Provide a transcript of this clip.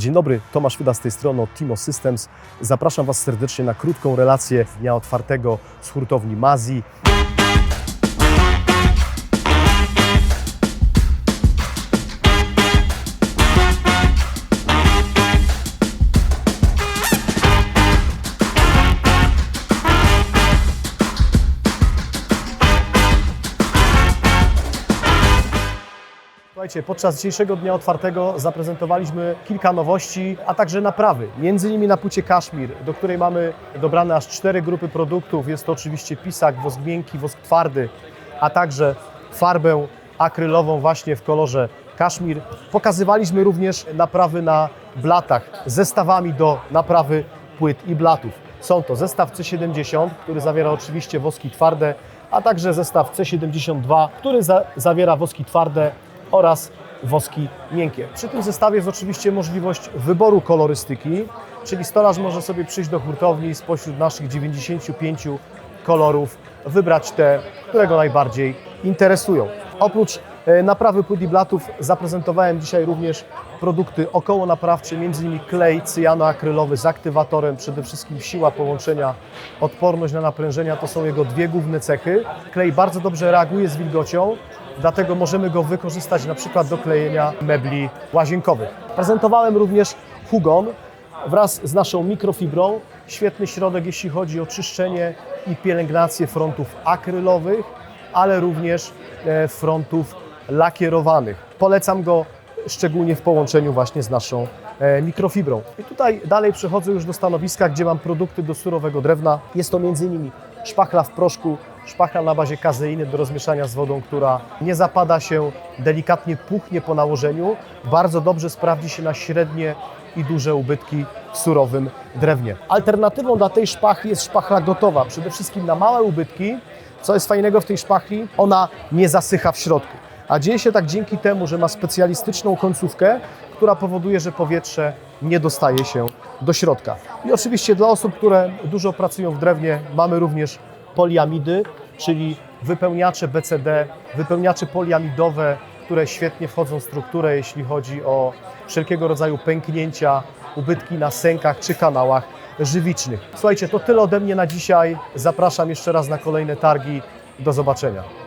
Dzień dobry, Tomasz Wyda z tej strony od Timo Systems. Zapraszam Was serdecznie na krótką relację dnia otwartego z hurtowni Mazji. Słuchajcie, podczas dzisiejszego dnia otwartego zaprezentowaliśmy kilka nowości, a także naprawy. Między innymi na płycie Kaszmir, do której mamy dobrane aż cztery grupy produktów. Jest to oczywiście pisak, wosk miękki, wosk twardy, a także farbę akrylową właśnie w kolorze Kaszmir. Pokazywaliśmy również naprawy na blatach zestawami do naprawy płyt i blatów. Są to zestaw C70, który zawiera oczywiście woski twarde, a także zestaw C72, który za zawiera woski twarde oraz woski miękkie. Przy tym zestawie jest oczywiście możliwość wyboru kolorystyki, czyli stolarz może sobie przyjść do hurtowni spośród naszych 95 kolorów, wybrać te, które go najbardziej interesują. Oprócz e, naprawy płyt i blatów zaprezentowałem dzisiaj również produkty okołonaprawcze, m.in. klej cyjanoakrylowy z aktywatorem, przede wszystkim siła połączenia, odporność na naprężenia to są jego dwie główne cechy. Klej bardzo dobrze reaguje z wilgocią, dlatego możemy go wykorzystać na przykład do klejenia mebli łazienkowych. Prezentowałem również Hugon wraz z naszą mikrofibrą. Świetny środek, jeśli chodzi o czyszczenie i pielęgnację frontów akrylowych, ale również e, frontów lakierowanych. Polecam go szczególnie w połączeniu właśnie z naszą e, mikrofibrą. I tutaj dalej przechodzę już do stanowiska, gdzie mam produkty do surowego drewna. Jest to m.in. szpachla w proszku, szpachla na bazie kazeiny do rozmieszania z wodą, która nie zapada się, delikatnie puchnie po nałożeniu. Bardzo dobrze sprawdzi się na średnie i duże ubytki w surowym drewnie. Alternatywą dla tej szpachli jest szpachla gotowa, przede wszystkim na małe ubytki. Co jest fajnego w tej szpachli? Ona nie zasycha w środku. A dzieje się tak dzięki temu, że ma specjalistyczną końcówkę, która powoduje, że powietrze nie dostaje się do środka. I oczywiście dla osób, które dużo pracują w drewnie, mamy również poliamidy, czyli wypełniacze BCD, wypełniacze poliamidowe, które świetnie wchodzą w strukturę, jeśli chodzi o wszelkiego rodzaju pęknięcia, ubytki na sękach czy kanałach żywicznych. Słuchajcie, to tyle ode mnie na dzisiaj. Zapraszam jeszcze raz na kolejne targi. Do zobaczenia.